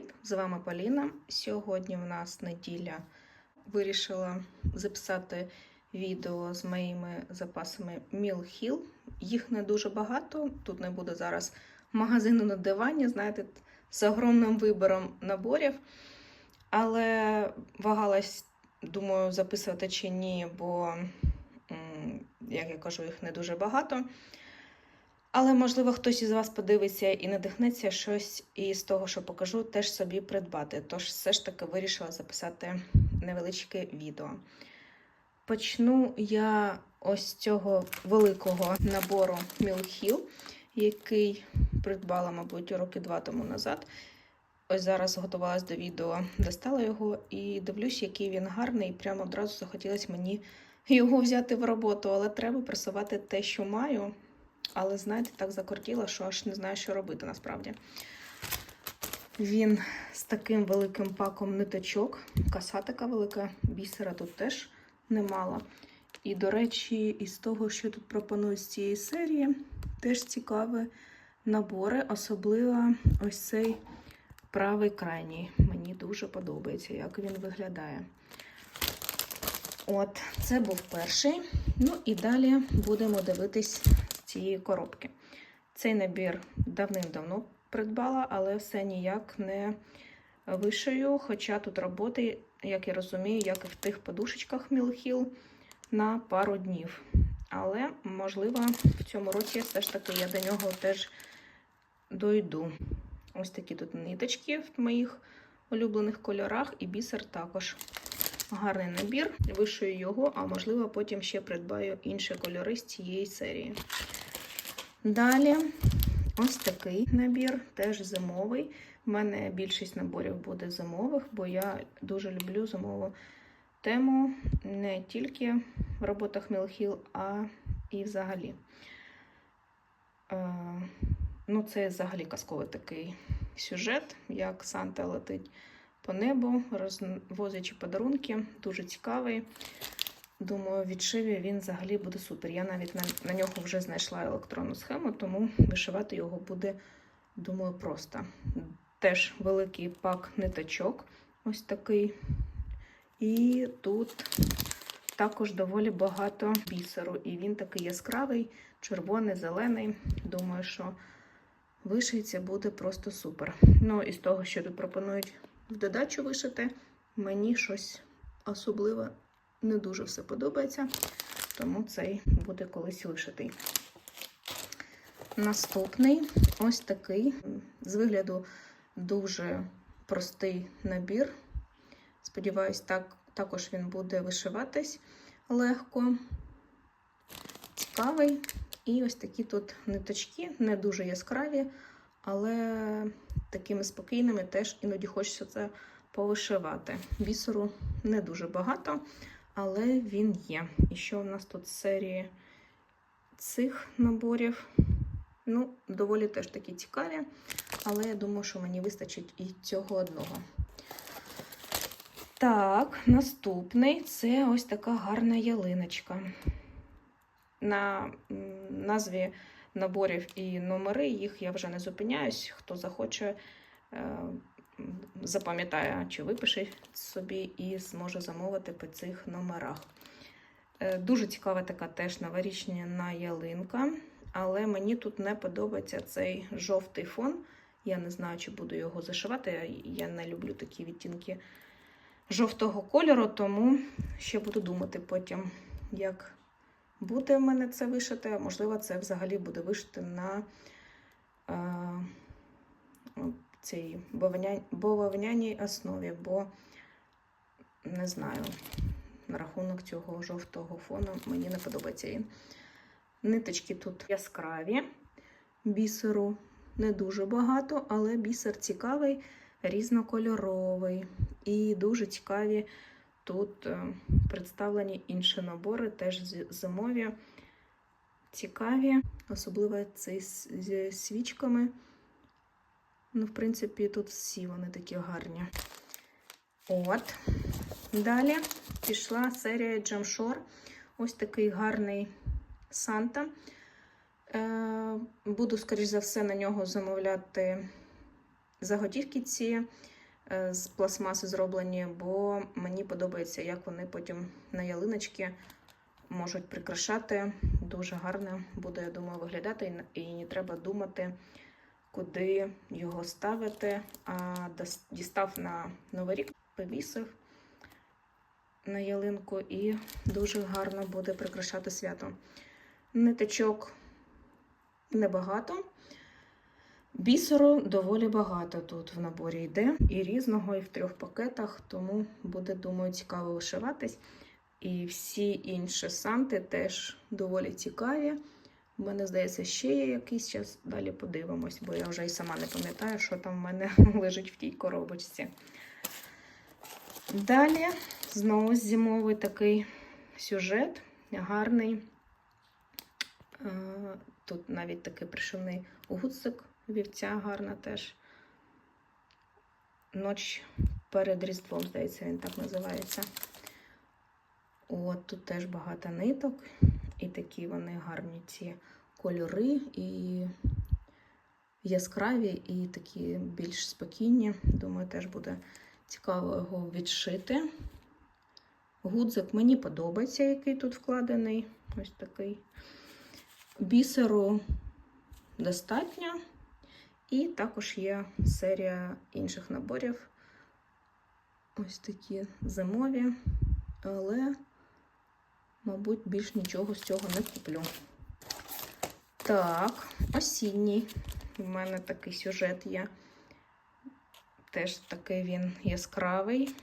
Привіт! З вами Поліна. Сьогодні в нас неділя. Вирішила записати відео з моїми запасами Mill Hill. Їх не дуже багато. Тут не буде зараз магазину на дивані, знаєте, з огромним вибором наборів. Але вагалась, думаю, записувати чи ні, бо, як я кажу, їх не дуже багато. Але, можливо, хтось із вас подивиться і надихнеться щось із того, що покажу, теж собі придбати. Тож все ж таки вирішила записати невеличке відео. Почну я ось цього великого набору Hill, який придбала, мабуть, роки два тому назад. Ось зараз готувалась до відео, достала його і дивлюсь, який він гарний. І прямо одразу захотілося мені його взяти в роботу, але треба пресувати те, що маю. Але, знаєте, так закортіло, що аж не знаю, що робити насправді. Він з таким великим паком ниточок, коса така велика, бісера тут теж немало. І, до речі, із того, що тут пропонують з цієї серії, теж цікаві набори, особливо ось цей правий крайній. Мені дуже подобається, як він виглядає. От, це був перший. Ну і далі будемо дивитись цієї коробки. Цей набір давним-давно придбала, але все ніяк не вишию. Хоча тут роботи, як я розумію, як і в тих подушечках Мілхіл, на пару днів. Але, можливо, в цьому році все ж таки я до нього теж дойду. Ось такі тут ниточки в моїх улюблених кольорах, і бісер також. Гарний набір, вишию його, а можливо, потім ще придбаю інші кольори з цієї серії. Далі ось такий набір, теж зимовий. У мене більшість наборів буде зимових, бо я дуже люблю зимову тему не тільки в роботах Мілхіл, а і взагалі. Е, ну, це взагалі казковий такий сюжет, як Санта летить по небу, розвозячи подарунки. Дуже цікавий. Думаю, відшиві він взагалі буде супер. Я навіть на, на нього вже знайшла електронну схему, тому вишивати його буде, думаю, просто. Теж великий пак ниточок, ось такий. І тут також доволі багато бісеру. І він такий яскравий, червоний, зелений. Думаю, що вишиється буде просто супер. Ну, і з того, що тут пропонують в додачу вишити, мені щось особливе не дуже все подобається, тому цей буде колись вишитий. Наступний ось такий, з вигляду дуже простий набір. Сподіваюсь, так, також він буде вишиватись легко, цікавий. І ось такі тут ниточки, не дуже яскраві, але такими спокійними теж іноді хочеться це повишивати. Бісеру не дуже багато, але він є. І що у нас тут з серії цих наборів? Ну, доволі теж такі цікаві, але я думаю, що мені вистачить і цього одного. Так, наступний це ось така гарна ялиночка. На назві наборів і номери їх я вже не зупиняюсь. Хто захоче, запам'ятає чи випише собі і зможе замовити по цих номерах. Дуже цікава така теж новорічна ялинка, але мені тут не подобається цей жовтий фон. Я не знаю, чи буду його зашивати. Я не люблю такі відтінки жовтого кольору, тому ще буду думати потім, як буде в мене це вишити. Можливо, це взагалі буде вишити на е, цій бововняній основі, бо не знаю, на рахунок цього жовтого фону мені не подобається він. Ниточки тут яскраві, бісеру не дуже багато, але бісер цікавий, різнокольоровий. І дуже цікаві тут представлені інші набори, теж зимові, цікаві, особливо цей з свічками. Ну, в принципі, тут всі вони такі гарні. От. Далі пішла серія Jamshore. Ось такий гарний Санта. Е, Буду, скоріш за все, на нього замовляти заготівки ці е, з пластмаси зроблені, бо мені подобається, як вони потім на ялиночки можуть прикрашати. Дуже гарно буде, я думаю, виглядати, і і не треба думати, куди його ставити. А дістав на Новий рік, повісив на ялинку і дуже гарно буде прикрашати свято. Ниточок небагато. Бісеру доволі багато тут в наборі йде. І різного, і в трьох пакетах, тому буде, думаю, цікаво вишиватись. І всі інші санти теж доволі цікаві. У мене, здається, ще є якийсь час. Далі подивимось, бо я вже і сама не пам'ятаю, що там в мене лежить в тій коробочці. Далі знову зимовий такий сюжет, гарний. Е, Тут навіть такий пришивний гудзик вівця гарна теж. Ноч перед Різдвом, здається, він так називається. От тут теж багато ниток, і такі вони гарні ці кольори, і яскраві, і такі більш спокійні. Думаю, теж буде цікаво його відшити. Гудзик мені подобається, який тут вкладений. Ось такий. Бісеру достатньо. І також є серія інших наборів. Ось такі зимові, але, мабуть, більш нічого з цього не куплю. Так, осінній. У мене такий сюжет є. Теж такий він яскравий.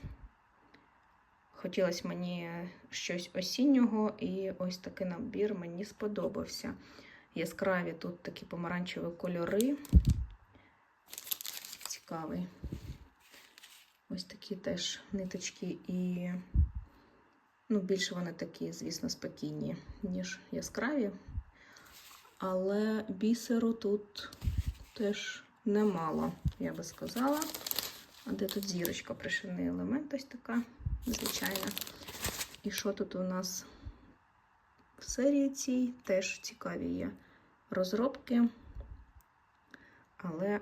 Хотілося мені щось осіннього, і ось такий набір мені сподобався. Яскраві тут такі помаранчеві кольори. Цікавий. Ось такі теж ниточки і ну, більше вони такі, звісно, спокійні, ніж яскраві. Але бісеру тут теж немало, я би сказала. А де тут зірочка, пришивний елемент, ось така, звичайна. І що тут у нас в серії цій? Теж цікаві є розробки. Але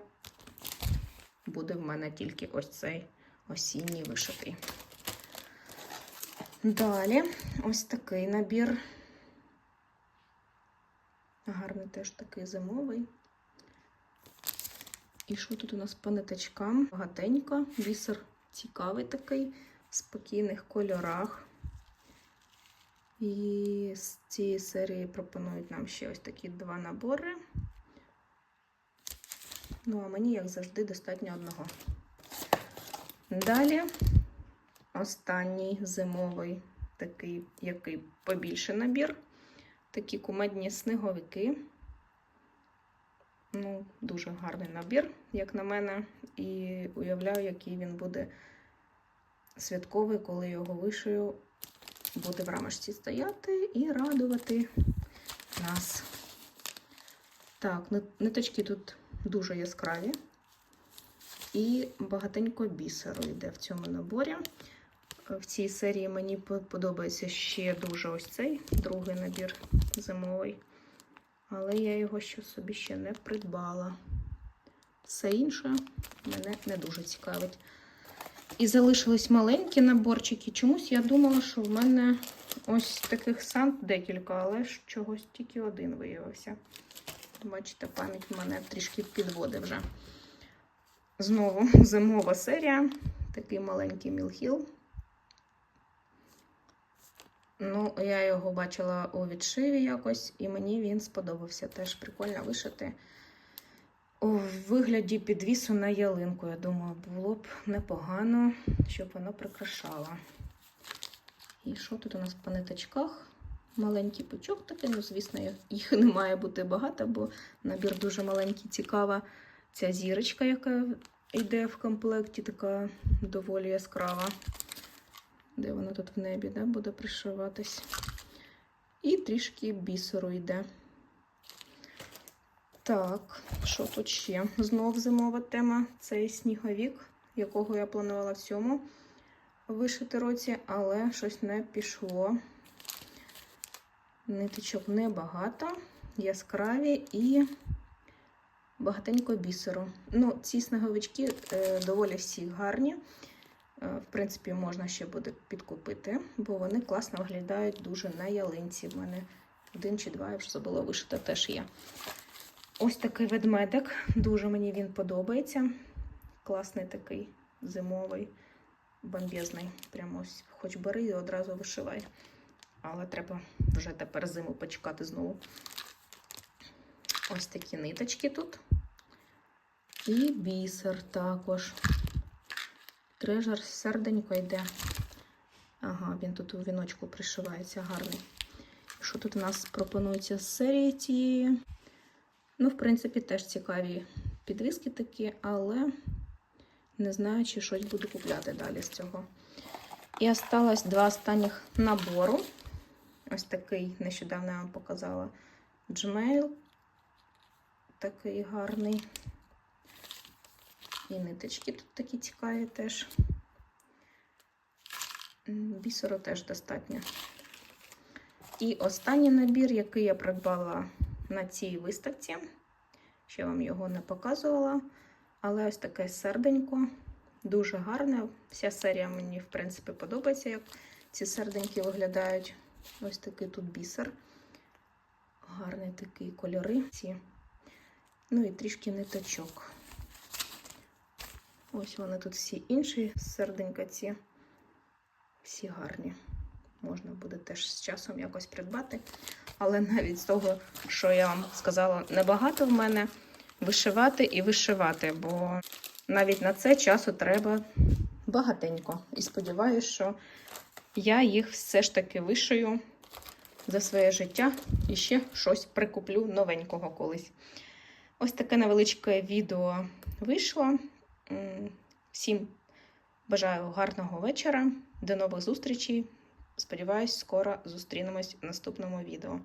буде в мене тільки ось цей осінній вишитий. Далі ось такий набір. Гарний теж такий зимовий. І що тут у нас по ниточкам? Багатенько. Бісер цікавий такий, в спокійних кольорах. І з цієї серії пропонують нам ще ось такі два набори. Ну, а мені, як завжди, достатньо одного. Далі останній зимовий такий, який побільше набір. Такі кумедні сніговики. Ну, дуже гарний набір, як на мене. І уявляю, який він буде святковий, коли його вишию, буде в рамочці стояти і радувати нас. Так, ниточки тут дуже яскраві. І багатенько бісеру йде в цьому наборі. В цій серії мені подобається ще дуже ось цей другий набір зимовий. Але я його ще собі ще не придбала. Все інше мене не дуже цікавить. І залишились маленькі наборчики. Чомусь я думала, що в мене ось таких сант декілька, але ж чогось тільки один виявився. Бачите, пам'ять в мене трішки підводить вже. Знову зимова серія. Такий маленький мілхіл. Ну, я його бачила у відшиві якось, і мені він сподобався. Теж прикольно вишити. У вигляді підвісу на ялинку. Я думаю, було б непогано, щоб воно прикрашало. І що тут у нас по ниточках? Маленький пучок такий, ну, звісно, їх не має бути багато, бо набір дуже маленький, цікава. Ця зірочка, яка йде в комплекті, така доволі яскрава. Де вона тут в небі да, буде пришиватись. І трішки бісеру йде. Так, що тут ще? Знов зимова тема. Цей сніговік, якого я планувала в цьому вишити році, але щось не пішло. Ниточок небагато, яскраві і багатенько бісеру. Ну, ці сніговички е, доволі всі гарні. Е, В принципі, можна ще буде підкупити, бо вони класно виглядають дуже на ялинці. В мене один чи два, я вже забула вишити, теж є. Ось такий ведмедик. Дуже мені він подобається. Класний такий зимовий, бомбезний. Прямо ось хоч бери і одразу вишивай. Але треба вже тепер зиму почекати знову. Ось такі ниточки тут. І бісер також. Трежер серденько йде. Ага, він тут у віночку пришивається гарний. Що тут у нас пропонується з серії цієї? Ну, в принципі, теж цікаві підвіски такі, але не знаю, чи щось буду купляти далі з цього. І осталось два останніх набору. Ось такий нещодавно я вам показала Gmail. Такий гарний. І ниточки тут такі цікаві теж. Бісеру теж достатньо. І останній набір, який я придбала на цій виставці. Ще вам його не показувала. Але ось таке серденько. Дуже гарне. Вся серія мені, в принципі, подобається, як ці серденьки виглядають. Ось такий тут бісер. Гарний такий кольори. Ці. Ну і трішки ниточок. Ось вони тут всі інші серденька ці. Всі гарні. Можна буде теж з часом якось придбати. Але навіть з того, що я вам сказала, небагато в мене вишивати і вишивати, бо навіть на це часу треба багатенько. І сподіваюся, що я їх все ж таки вишию за своє життя і ще щось прикуплю новенького колись. Ось таке невеличке відео вийшло. Всім бажаю гарного вечора. До нових зустрічей. Сподіваюсь, скоро зустрінемось в наступному відео.